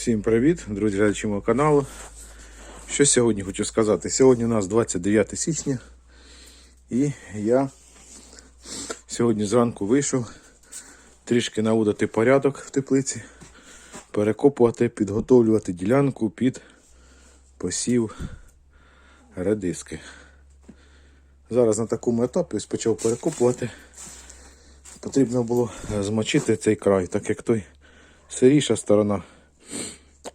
Всім привіт, друзі глядачі мого каналу. Що сьогодні хочу сказати? Сьогодні у нас 29 січня. І я сьогодні зранку вийшов трішки наводити порядок в теплиці, перекопувати, підготовлювати ділянку під посів редиски. Зараз на такому етапі ось почав перекопувати. Потрібно було змочити цей край, так як той сиріша сторона.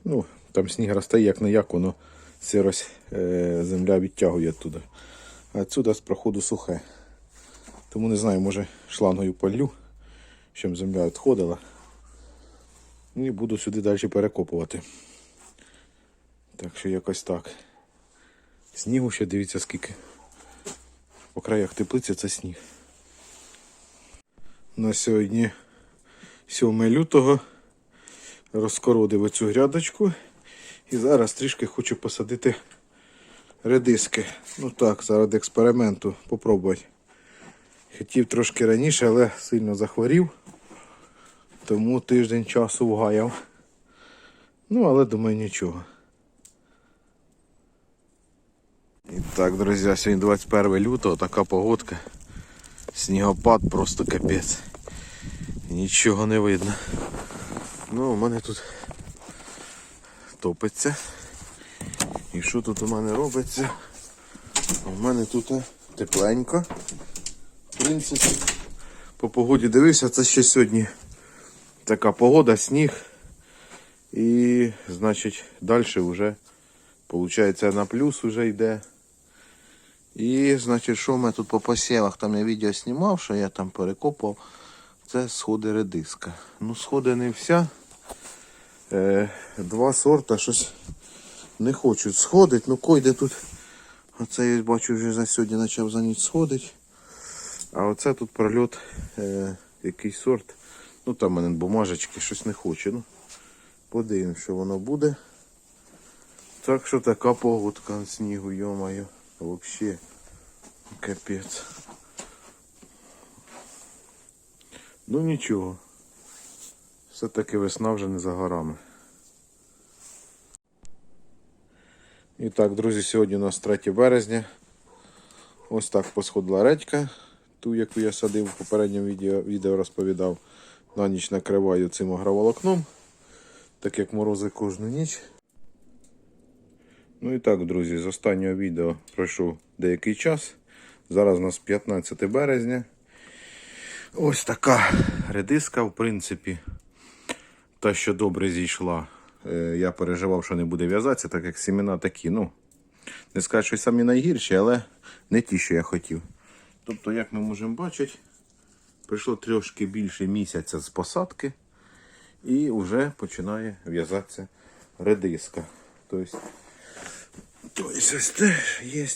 Ну, там сніг росте, як не як, воно сирость е, земля відтягує туди. А отсюди з проходу сухе. Тому не знаю, може шлангою полю, щоб земля відходила. Ну і буду сюди далі перекопувати. Так що якось так. Снігу ще дивіться скільки. По краях теплиці це сніг. На сьогодні 7 лютого розкородив оцю грядочку. І зараз трішки хочу посадити редиски. Ну так, заради експерименту попробувати. Хотів трошки раніше, але сильно захворів. Тому тиждень часу вгаяв. Ну, але думаю нічого. І так, друзі, сьогодні 21 лютого, така погодка. Снігопад просто капець. Нічого не видно. Ну, у мене тут топиться. І що тут у мене робиться? У мене тут тепленько. В принципі, по погоді дивився, це ще сьогодні така погода, сніг. І, значить, далі вже, виходить, на плюс вже йде. І, значить, що в мене тут по посівах? Там я відео знімав, що я там перекопав. Це сходи редиска. Ну, сходи не вся. Е, два сорта щось не хочуть сходити. Ну койде тут. Оце я бачу вже за сьогодні почав за ніч сходити. А оце тут прольот е, якийсь сорт. Ну там в мене бумажечки, щось не хоче. Ну, подивимось, що воно буде. Так що така погодка снігу, йомаю. Взагалі капець. Ну нічого. Все-таки весна вже не за горами. І так, друзі, сьогодні у нас 3 березня. Ось так посходила редька, ту, яку я садив в попередньому відео, відео розповідав. На ніч накриваю цим агроволокном, так як морози кожну ніч. Ну і так, друзі, з останнього відео пройшов деякий час. Зараз у нас 15 березня. Ось така редиска, в принципі. Та, що добре зійшла. Е, Я переживав, що не буде в'язатися, так як сімена такі, ну, не скажу, що самі найгірші, але не ті, що я хотів. Тобто, як ми можемо бачити, пройшло трошки більше місяця з посадки і вже починає в'язатися редиска. Тобто, тобто ось теж є.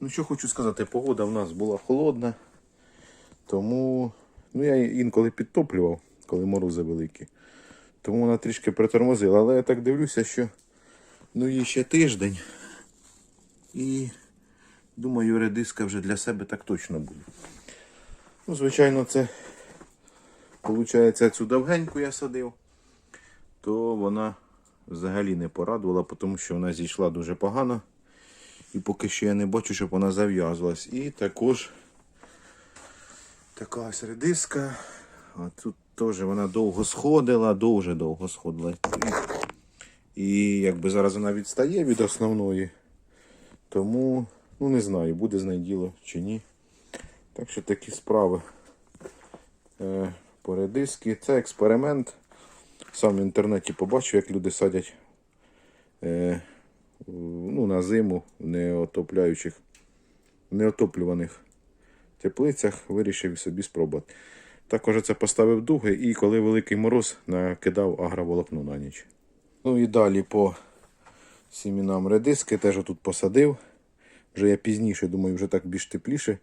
Ну, що хочу сказати, погода в нас була холодна. Тому ну, я інколи підтоплював, коли морози великі. Тому вона трішки притормозила. Але я так дивлюся, що ну, їй ще тиждень. І думаю, редиска вже для себе так точно буде. Ну, звичайно, це виходить, цю довгеньку я садив, то вона взагалі не порадувала, тому що вона зійшла дуже погано. І поки що я не бачу, щоб вона зав'язувалась. І також така ось редиска. А тут теж вона довго сходила, дуже довго сходила. І, якби зараз вона відстає від основної. Тому, ну не знаю, буде з нею діло чи ні. Так що такі справи е, по редиски. Це експеримент. Сам в інтернеті побачив, як люди садять е, ну, на зиму в неотопляючих, неотоплюваних теплицях вирішив собі спробувати. Також це поставив дуги і коли великий мороз накидав агроволокно на ніч. Ну і далі по сімінам редиски теж тут посадив. Вже я пізніше, думаю, вже так більш тепліше.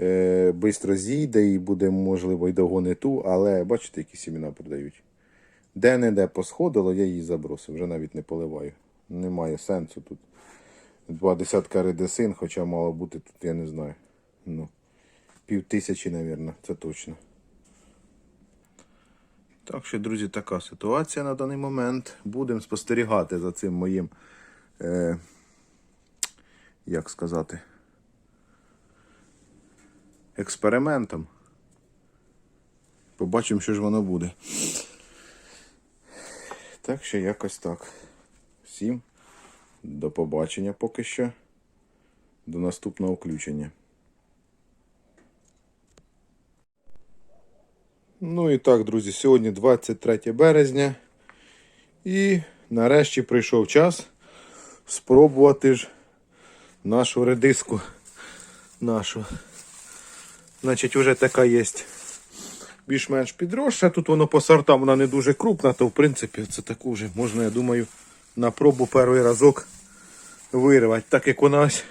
Е, Бистро зійде і буде, можливо, й догони ту, але бачите, які сіміна продають. Де-не-де посходило, я її забросив, вже навіть не поливаю. Немає сенсу тут. Два десятка редисин, хоча мало бути тут, я не знаю. Ну, пів тисячі, мабуть, це точно. Так що, друзі, така ситуація на даний момент. Будемо спостерігати за цим моїм, е, як сказати, експериментом. Побачимо, що ж воно буде. Так що якось так. Всім до побачення поки що. До наступного включення. Ну і так, друзі, сьогодні 23 березня. І нарешті прийшов час спробувати ж нашу редиску. Нашу. Значить, вже така є більш-менш підросша. Тут воно по сортам вона не дуже крупна, то в принципі це таку вже можна, я думаю, на пробу перший разок вирвати. Так як у нас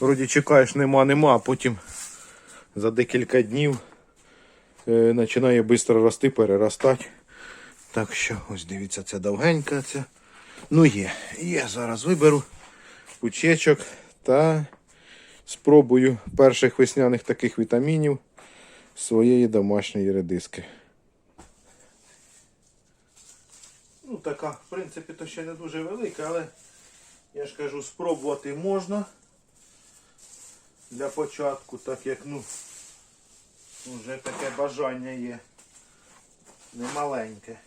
вроді чекаєш, нема, нема, а потім за декілька днів починає швидко рости, переростати. Так що, ось дивіться, це довгенька. Це. Ну є, є, зараз виберу пучечок та спробую перших весняних таких вітамінів своєї домашньої редиски. Ну, така, в принципі, то ще не дуже велика, але я ж кажу, спробувати можна для початку, так як, ну, вже таке бажання є. Немаленьке.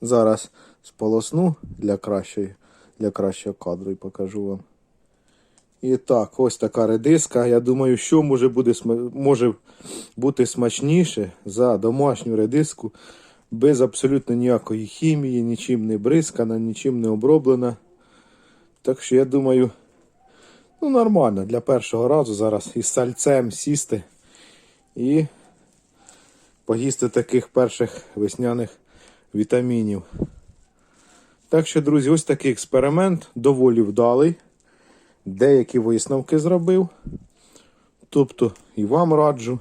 Зараз сполосну для кращої, для кращого кадру і покажу вам. І так, ось така редиска. Я думаю, що може, буде, може бути смачніше за домашню редиску без абсолютно ніякої хімії, нічим не бризкана, нічим не оброблена. Так що я думаю, ну нормально для першого разу зараз із сальцем сісти і поїсти таких перших весняних вітамінів. Так що, друзі, ось такий експеримент доволі вдалий. Деякі висновки зробив. Тобто і вам раджу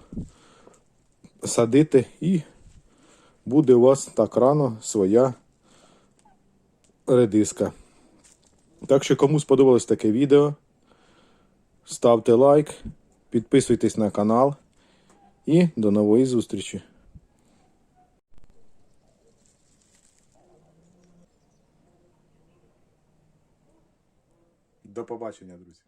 садити, і буде у вас так рано своя редиска. Так що, кому сподобалось таке відео, ставте лайк, підписуйтесь на канал і до нової зустрічі. До побачення, друзі.